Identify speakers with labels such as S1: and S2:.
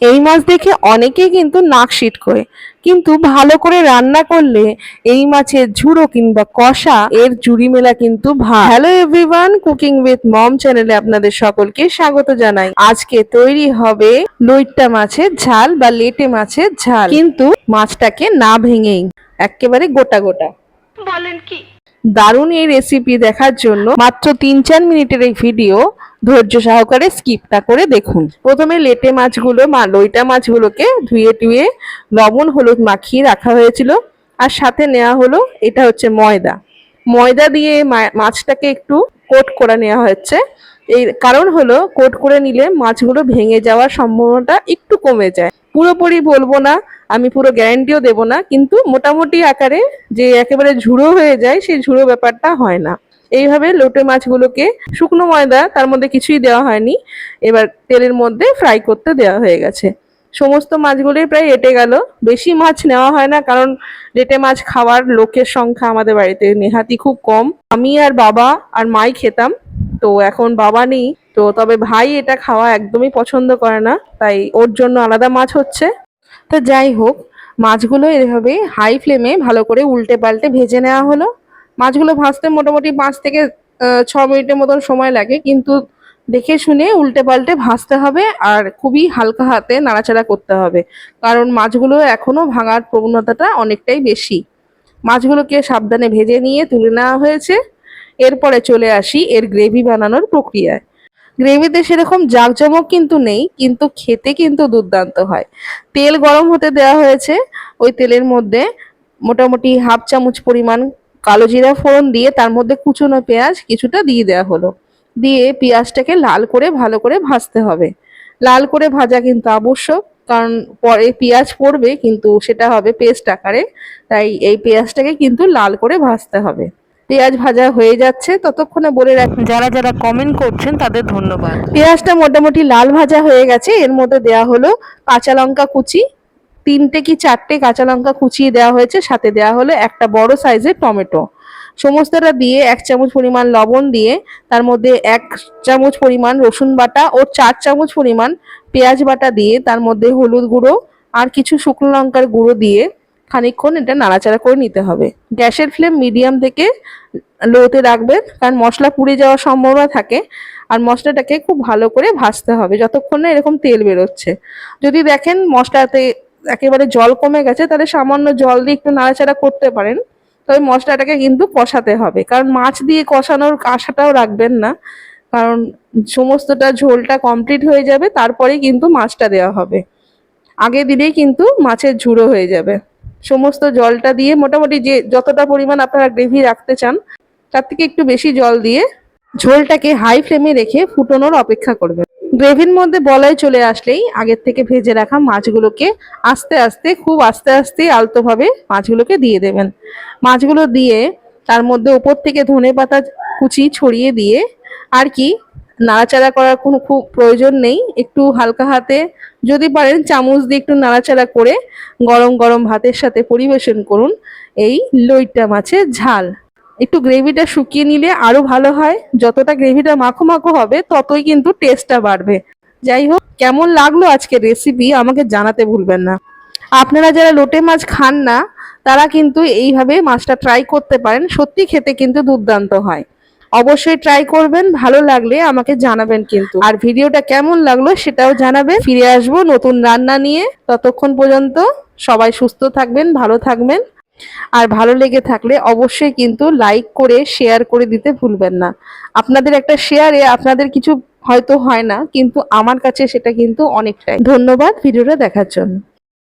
S1: এই মাছ দেখে অনেকেই কিন্তু নাক করে। কিন্তু ভালো করে রান্না করলে এই মাছের ঝুড়ো কিংবা কষা এর জুড়ি মেলা কিন্তু ভালো hello everyone cooking with mom চ্যানেলে আপনাদের সকলকে স্বাগত জানাই। আজকে তৈরি হবে লইট্টা মাছের ঝাল বা লেটে মাছের ঝাল। কিন্তু মাছটাকে না ভেঙেই, একেবারে গোটা গোটা।
S2: বলেন কি?
S1: দারুণ এই রেসিপি দেখার জন্য। মাত্র তিন চার মিনিটের এই ভিডিও ধৈর্য সহকারে স্কিপ না করে দেখুন। প্রথমে লেটে মাছগুলো, মা লইটা মাছগুলোকে ধুয়ে টুয়ে লবণ, হলুদ মাখিয়ে রাখা হয়েছিল। আর সাথে নেওয়া হলো, এটা হচ্ছে ময়দা। ময়দা দিয়ে মাছটাকে একটু কোট করে নেওয়া হচ্ছে এই কারণ হলো, কোট করে নিলে মাছগুলো ভেঙে যাওয়ার সম্ভাবনাটা একটু কমে যায়। পুরোপুরি বলব না আমি পুরো গ্যারান্টিও দেব না, কিন্তু মোটামুটি আকারে যে একেবারে ঝুড়ো হয়ে যায়, সেই ঝুড়ো ব্যাপারটা হয় না। এইভাবে লোটে মাছগুলোকে শুকনো ময়দা, তার মধ্যে কিছুই দেওয়া হয়নি, এবার তেলের মধ্যে ফ্রাই করতে দেওয়া হয়ে গেছে। সমস্ত মাছগুলোই প্রায় এটে গেল। বেশি মাছ নেওয়া হয় না, কারণ রেটে মাছ খাওয়ার লোকের সংখ্যা আমাদের বাড়িতে নেহাতি খুব কম। আমি আর বাবা আর মাই খেতাম, তো এখন বাবা নেই, তো তবে ভাই এটা খাওয়া একদমই পছন্দ করে না, তাই ওর জন্য আলাদা মাছ হচ্ছে। তো যাই হোক, মাছগুলো এভাবে হাই ফ্লেমে ভালো করে উল্টে পাল্টে ভেজে নেওয়া হলো। মাছগুলো ভাজতে মোটামুটি পাঁচ থেকে ছ মিনিটের মতন সময় লাগে, কিন্তু দেখে শুনে উল্টে পাল্টে ভাজতে হবে আর খুবই হালকা হাতে নাড়াচাড়া করতে হবে, কারণ মাছগুলো এখনও ভাঙার প্রবণতাটা অনেকটাই বেশি। মাছগুলোকে সাবধানে ভেজে নিয়ে তুলে নেওয়া হয়েছে। এরপরে চলে আসি এর গ্রেভি বানানোর প্রক্রিয়ায়। গ্রেভিতে সেরকম জাঁকজমক কিন্তু নেই, কিন্তু খেতে কিন্তু দুর্দান্ত হয়। তেল গরম হতে দেওয়া হয়েছে, ওই তেলের মধ্যে মোটামুটি হাফ চামচ পরিমাণ কালো জিরা ফোড়ন দিয়ে তার মধ্যে কুচনো পেঁয়াজ কিছুটা দিয়ে দেওয়া হলো। দিয়ে পেঁয়াজটাকে লাল করে ভালো করে ভাজতে হবে। লাল করে ভাজা কিন্তু আবশ্যক, কারণ পরে পেঁয়াজ পড়বে, কিন্তু সেটা হবে পেস্ট আকারে, তাই এই পেঁয়াজটাকে কিন্তু লাল করে ভাজতে হবে। পেঁয়াজ ভাজা হয়ে যাচ্ছে ততক্ষণে বলে রাখ যারা যারা কমেন্ট করছেন তাদের ধন্যবাদ। পেঁয়াজটা মোটামুটি লাল ভাজা হয়ে গেছে এর মধ্যে দেওয়া হলো কাঁচা লঙ্কা কুচি। তিনটে কি চারটে কাঁচা লঙ্কা কুচিয়ে দেওয়া হয়েছে সাথে দেওয়া হলো একটা বড় সাইজের টমেটো। সমস্তটা দিয়ে এক চামচ পরিমাণ লবণ দিয়ে তার মধ্যে এক চামচ পরিমাণ রসুন বাটা ও চার চামচ পরিমাণ পেঁয়াজ বাটা দিয়ে তার মধ্যে হলুদ গুঁড়ো আর কিছু শুকনো লঙ্কার গুঁড়ো দিয়ে খানিকক্ষণ এটা নাড়াচাড়া করে নিতে হবে। গ্যাসের ফ্লেম মিডিয়াম থেকে লোতে রাখবেন, কারণ মশলা পুড়ে যাওয়ার সম্ভাবনা থাকে। আর মশলাটাকে খুব ভালো করে ভাজতে হবে, যতক্ষণ না এরকম তেল বেরোচ্ছে। যদি দেখেন মশলাতে একেবারে জল কমে গেছে, তাহলে সামান্য জল দিয়ে একটু নাড়াচাড়া করতে পারেন। তবে মশলাটাকে কিন্তু কষাতে হবে, কারণ মাছ দিয়ে কষানোর আশাটাও রাখবেন না। কারণ সমস্তটা ঝোলটা কমপ্লিট হয়ে যাবে তারপরে কিন্তু মাছটা দেওয়া হবে। আগে দিলেই কিন্তু মাছের ঝুড়ো হয়ে যাবে। সমস্ত জলটা দিয়ে মোটামুটি যে যতটা পরিমাণ আপনারা গ্রেভি রাখতে চান, তার থেকে একটু বেশি জল দিয়ে ঝোলটাকে হাই ফ্লেমে রেখে ফুটানোর অপেক্ষা করবেন। গ্রেভির মধ্যে বলাই চলে আসলেই আগের থেকে ভেজে রাখা মাছগুলোকে আস্তে আস্তে, খুব আস্তে আস্তে আলতোভাবে মাছগুলোকে দিয়ে দেবেন। মাছগুলো দিয়ে তার মধ্যে উপর থেকে ধনে পাতা কুচি ছড়িয়ে দিয়ে আর কি নাড়াচাড়া করার কোনো খুব প্রয়োজন নেই। একটু হালকা হাতে যদি পারেন চামচ দিয়ে একটু নাড়াচাড়া করে গরম গরম ভাতের সাথে পরিবেশন করুন। এই লইট্টা মাছের ঝাল। একটু গ্রেভিটা শুকিয়ে নিলে আরও ভালো হয়। যতটা গ্রেভিটা মাখো মাখো হবে, ততই কিন্তু টেস্টটা বাড়বে। যাই হোক, কেমন লাগল আজকের রেসিপি আমাকে জানাতে ভুলবেন না। আপনারা যারা লোটে মাছ খান না, তারা কিন্তু এইভাবে মাছটা ট্রাই করতে পারেন। সত্যি খেতে কিন্তু দুর্দান্ত হয়। অবশ্যই ট্রাই করবেন, ভালো লাগলে আমাকে জানাবেন কিন্তু। আর ভিডিওটা কেমন লাগল সেটাও জানাবেন। ফিরে আসব নতুন রান্না নিয়ে। ততক্ষণ পর্যন্ত সবাই সুস্থ থাকবেন, ভালো থাকবেন। আর ভালো লেগে থাকলে অবশ্যই কিন্তু লাইক করে শেয়ার করে দিতে ভুলবেন না। আপনাদের একটা শেয়ারে আপনাদের কিছু হয়তো হয় না, কিন্তু আমার কাছে সেটা কিন্তু অনেকটাই। ধন্যবাদ, ভিডিওটা দেখার জন্য।